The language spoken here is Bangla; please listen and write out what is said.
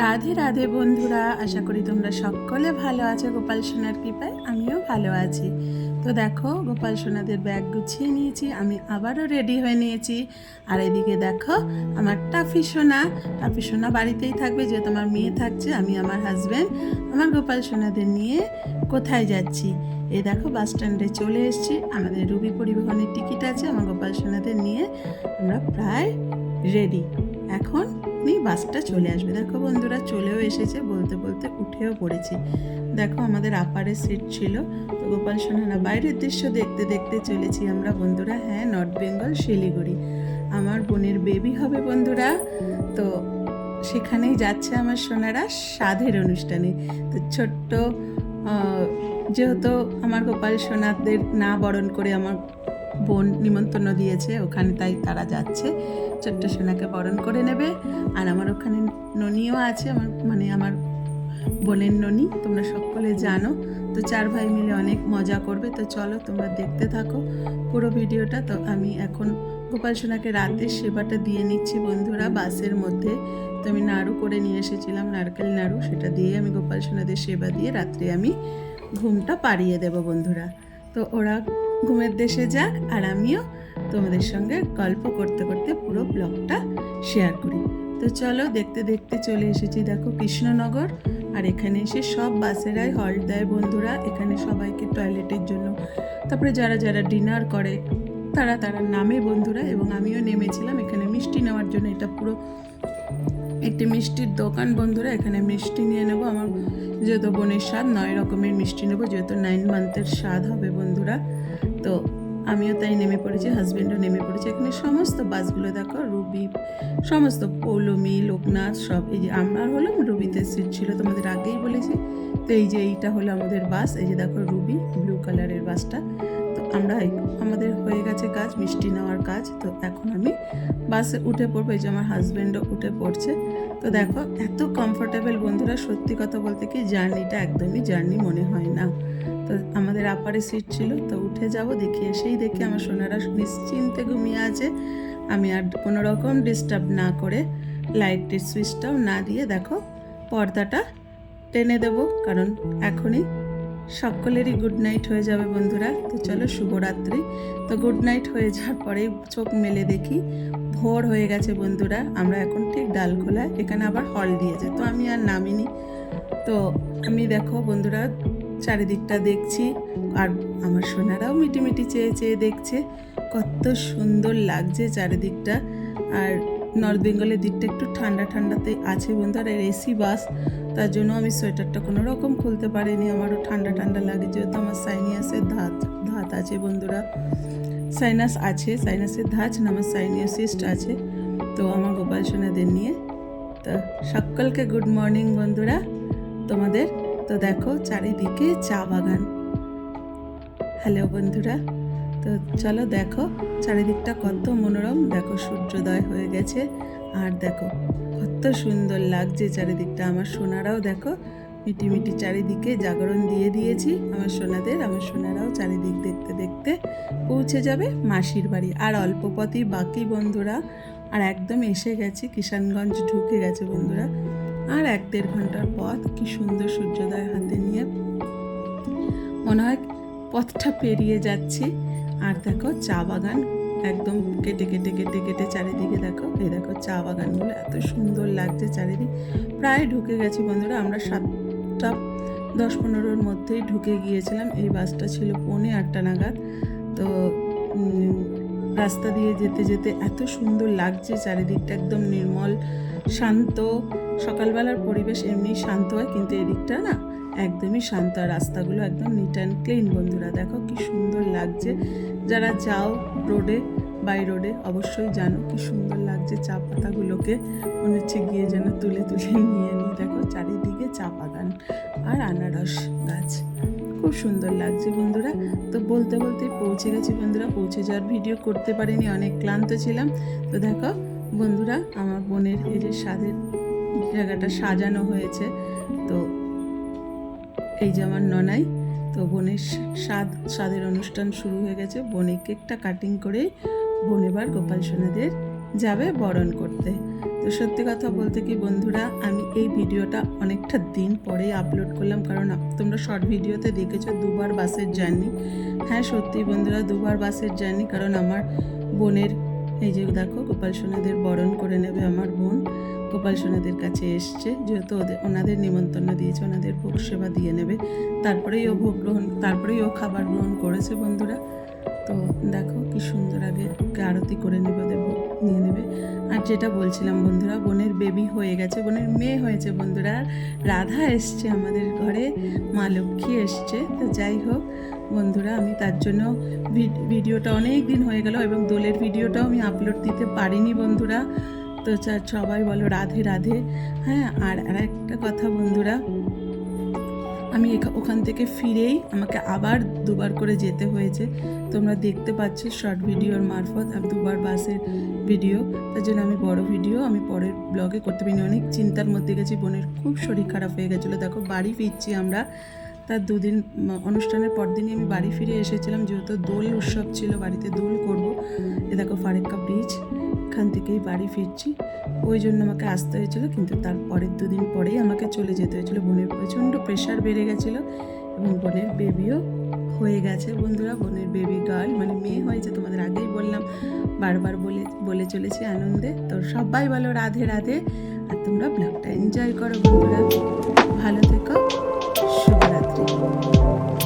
রাধে রাধে বন্ধুরা, আশা করি তোমরা সকলে ভালো আছো। গোপাল সোনার কৃপায় আমিও ভালো আছি। তো দেখো, গোপাল সোনাদের ব্যাগ গুছিয়ে নিয়েছি, আমি আবারও রেডি হয়ে নিয়েছি। আর এদিকে দেখো, আমার টাফি সোনা টাফি সোনা বাড়িতেই থাকবে, যেহেতু আমার মেয়ে থাকছে, আমি আমার হাজব্যান্ড আমার গোপাল সোনাদের নিয়ে কোথায় যাচ্ছি? এই দেখো বাস স্ট্যান্ডে চলে এসেছি, আমাদের রুবি পরিবহনের টিকিট আছে, আমার গোপাল সোনাদের নিয়ে আমরা প্রায় রেডি এখন নি বাসটা চলে আসবে। দেখো বন্ধুরা, চলেও এসেছে, বলতে বলতে উঠেও পড়েছি। দেখো আমাদের আপারের সিট ছিল। তো গোপাল সোনারা, বাইরের দৃশ্য দেখতে দেখতে চলেছি আমরা বন্ধুরা। হ্যাঁ নর্থ বেঙ্গল শিলিগুড়ি। আমার বোনের বেবি হবে বন্ধুরা। তো সেখানেই যাচ্ছে আমার সোনারা সাধের অনুষ্ঠানে। তো ছোট্ট যেহেতু আমার গোপাল সোনাদের না বরণ করে আমার বোন নিমন্ত্রণ দিয়েছে, ওখানে তাই তারা যাচ্ছে। ছোট্ট সোনাকে বরণ করে নেবে। আর আমার ওখানে ননিও আছে, আমার মানে আমার বোনের ননি, তোমরা সকলে জানো। তো চার ভাই মিলে অনেক মজা করবে। তো চলো তোমরা দেখতে থাকো পুরো ভিডিওটা। তো আমি এখন গোপাল সোনাকে রাতের সেবাটা দিয়ে নিচ্ছি বন্ধুরা বাসের মধ্যে। তো আমি নাড়ু করে নিয়ে এসেছিলাম, নারকেল নাড়ু। সেটা দিয়ে আমি গোপাল সোনাদের সেবা দিয়ে রাত্রে আমি ঘুমটা পাড়িয়ে দেব বন্ধুরা। তো ওরা ঘুমের দেশে যাক আর আমিও তোমাদের সঙ্গে গল্প করতে করতে পুরো ব্লগটা শেয়ার করি। তো চলো দেখতে দেখতে চলে এসেছি দেখো কৃষ্ণনগর আর এখানে এসে সব বাসেরাই হল্ট দেয় বন্ধুরা। এখানে সবাইকে টয়লেটের জন্য। তারপরে যারা যারা ডিনার করে, তারা তারা নামে বন্ধুরা এবং আমিও নেমেছিলাম। এখানে মিষ্টি নেওয়ার জন্য। এটা পুরো একটি মিষ্টির দোকান বন্ধুরা। এখানে মিষ্টি নিয়ে নেব। আমার যেহেতু বোনের স্বাদ, নয় রকমের মিষ্টি নেব। যেহেতু নাইন মান্থের স্বাদ হবে বন্ধুরা। তো আমিও তাই নেমে পড়েছি হাজব্যান্ডও নেমে পড়েছে। এখানে সমস্ত বাসগুলো দেখো, রুবি, সমস্ত পৌলমি, লোকনাথ, সব এই যে আমার হলো রুবিতে সিট ছিল, তোমাদের আগেই বলেছি। তো এই যে এইটা হলো আমাদের বাস, এই যে দেখো রুবি ব্লু কালারের বাসটা। আমরা আমাদের হয়ে গেছে কাজ, মিষ্টি নেওয়ার কাজ। তো এখন আমি বাসে উঠে পড়ব, এই যে আমার হাজব্যান্ডও উঠে পড়ছে। তো দেখো, এত কমফোর্টেবল বন্ধুরা, সত্যি কথা বলতে কি জার্নিটা একদমই জার্নি মনে হয় না। তো আমাদের আপারে সিট ছিল, তো উঠে যাব, দেখি এসেই দেখি আমার সোনারা নিশ্চিন্তে ঘুমিয়ে আছে। আমি আর কোনো রকম ডিস্টার্ব না করে লাইটের সুইচটাও না দিয়ে, দেখো, পর্দাটা টেনে দেব। কারণ এখনই সকলেরই গুড নাইট হয়ে যাবে বন্ধুরা। তো চলো শুভরাত্রি। তো গুড নাইট হয়ে যাওয়ার পরেই চোখ মেলে দেখি, ভোর হয়ে গেছে বন্ধুরা। আমরা এখন ঠিক ডালখোলা, এখানে আবার হল দিয়েছে তো আমি আর নামিনি। তো আমি দেখো বন্ধুরা, চারিদিকটা দেখছি। আর আমার সোনারাও মিটিমিটি চেয়ে চেয়ে দেখছে। কত সুন্দর লাগছে চারিদিকটা। আর নর্থ বেঙ্গলের দিকটা একটু ঠান্ডা ঠান্ডাতে আছে বন্ধুরা আর এসি বাস, তার জন্য আমি সোয়েটারটা কোনো রকম খুলতে পারিনি, আমারও ঠান্ডা ঠান্ডা লাগে, যেহেতু আমার সাইনিয়াসের ধাত ধাত আছে বন্ধুরা। সাইনাস আছে, সাইনাসের ধাঁচ না আমার সাইনিয়াসিস্ট আছে, তো আমার গোপাল সোনাদের নিয়ে। তো সকলকে গুড মর্নিং বন্ধুরা, তোমাদের। তো দেখো, চারিদিকে চা বাগান। হ্যালো বন্ধুরা। তো চলো দেখো, চারিদিকটা কত মনোরম। দেখো সূর্যোদয় হয়ে গেছে। আর দেখো, কত সুন্দর লাগছে চারিদিকটা। আমার সোনারাও দেখো, মিটি মিটি চারিদিকে জাগরণ দিয়ে দিয়েছি। আমার সোনাদের, আমার সোনারাও চারিদিক দেখতে দেখতে পৌঁছে যাবে মাসির বাড়ি। আর অল্প পথই বাকি বন্ধুরা, আর একদম এসে গেছি, কিষানগঞ্জ ঢুকে গেছে বন্ধুরা। আর এক দেড় ঘণ্টার পথ, কি সুন্দর সূর্যোদয় হাতে নিয়ে। মনে হয় পথটা পেরিয়ে যাচ্ছি। আর দেখো চা বাগান একদম কেটে কেটে কেটে কেটে চারিদিকে দেখো। এই দেখো চা বাগানগুলো এত সুন্দর লাগছে চারিদিক। প্রায় ঢুকে গেছি বন্ধুরা, আমরা সাতটা, দশ পনেরোর মধ্যেই ঢুকে গিয়েছিলাম। এই বাসটা ছিল পৌনে আটটা নাগাদ। তো রাস্তা দিয়ে যেতে যেতে এত সুন্দর লাগছে চারিদিকটা একদম নির্মল, শান্ত। সকালবেলার পরিবেশ এমনি শান্ত হয়, কিন্তু এদিকটা না একদমই শান্ত রাস্তাগুলো একদম নিট অ্যান্ড ক্লিন বন্ধুরা। দেখো কি সুন্দর লাগছে। যারা যাও রোডে বাই রোডে অবশ্যই জানো কি সুন্দর লাগছে চা পাতাগুলোকে মনে হচ্ছে গিয়ে যেন তুলে তুলে নিয়ে নিই দেখো চারিদিকে চা বাগান আর আনারস গাছ। খুব সুন্দর লাগছে বন্ধুরা। তো বলতে বলতে পৌঁছে গেছি বন্ধুরা। পৌঁছে যাওয়ার ভিডিও করতে পারিনি, অনেক ক্লান্ত ছিলাম। তো দেখো বন্ধুরা, আমার বোনের এই যে স্বাদের জায়গাটা সাজানো হয়েছে। এই যে আমার ননাই, তো বোনের স্বাদ, স্বাদের অনুষ্ঠান শুরু হয়ে গেছে। বোনে কেকটা কাটিং করে বোন এবার গোপাল সোনাদের যাবে বরণ করতে। তো সত্যি কথা বলতে কি বন্ধুরা, আমি এই ভিডিওটা অনেকটা দিন পরেই আপলোড করলাম, কারণ তোমরা শর্ট ভিডিওতে দেখেছ, দুবার বাসের জার্নি হ্যাঁ সত্যি বন্ধুরা, দুবার বাসের জার্নি কারণ আমার বোনের এই যে দেখো, গোপাল সোনাদের বরণ করে নেবে আমার বোন। গোপাল সোনাদের কাছে এসছে, যেহেতু ওদের, ওনাদের নিমন্ত্রণ দিয়েছে, ওনাদের ভোগ সেবা দিয়ে নেবে। তারপরেই ও ভোগ গ্রহণ, তারপরেই ও খাবার গ্রহণ করেছে বন্ধুরা। তো দেখো কি সুন্দর আগে আরতি করে নেবে, ওদের নিয়ে নেবে। আর যেটা বলছিলাম বন্ধুরা, বোনের বেবি হয়ে গেছে, বোনের মেয়ে হয়েছে বন্ধুরা। রাধা এসছে আমাদের ঘরে, মা লক্ষ্মী এসছে। তো যাই হোক বন্ধুরা, আমি তার জন্য ভিডিওটা অনেক দিন হয়ে গেল এবং দোলের ভিডিওটাও আমি আপলোড দিতে পারিনি বন্ধুরা। তো সবাই বলো রাধে রাধে। হ্যাঁ আর আর একটা কথা বন্ধুরা, আমি ওখান থেকে ফিরেই আমাকে আবার দুবার করে যেতে হয়েছে। তোমরা দেখতে পাচ্ছ শর্ট ভিডিওর মারফত, আর দুবার বাসের ভিডিও তার জন্য আমি বড় ভিডিও আমি পরের ব্লগে করতে পারিনি। অনেক চিন্তার মধ্যে গেছি, বোনের খুব শরীর খারাপ হয়ে গেছিল। দেখো, বাড়ি ফিরছি আমরা। তার দুদিন অনুষ্ঠানের পর দিনই আমি বাড়ি ফিরে এসেছিলাম। যেহেতু দোল উৎসব ছিল, বাড়িতে দোল করব। এ দেখো ফারেক্কা ব্রিজ এখান থেকেই বাড়ি ফিরছি। ওই জন্য আমাকে আসতে হয়েছিল, কিন্তু তার পরের দুদিন পরেই আমাকে চলে যেতে হয়েছিল। বোনের প্রচণ্ড প্রেশার বেড়ে গেছিল এবং বোনের বেবিও হয়ে গেছে। বন্ধুরা, বোনের বেবি গার্ল মানে মেয়ে হয়েছে, তোমাদের আগেই বললাম। বারবার বলে বলে চলেছি আনন্দে। তো সবাই বলো রাধে রাধে। আর তোমরা ব্লগটা এনজয় করো বন্ধুরা। ভালো থেকো শুভরাত্রি Thank you.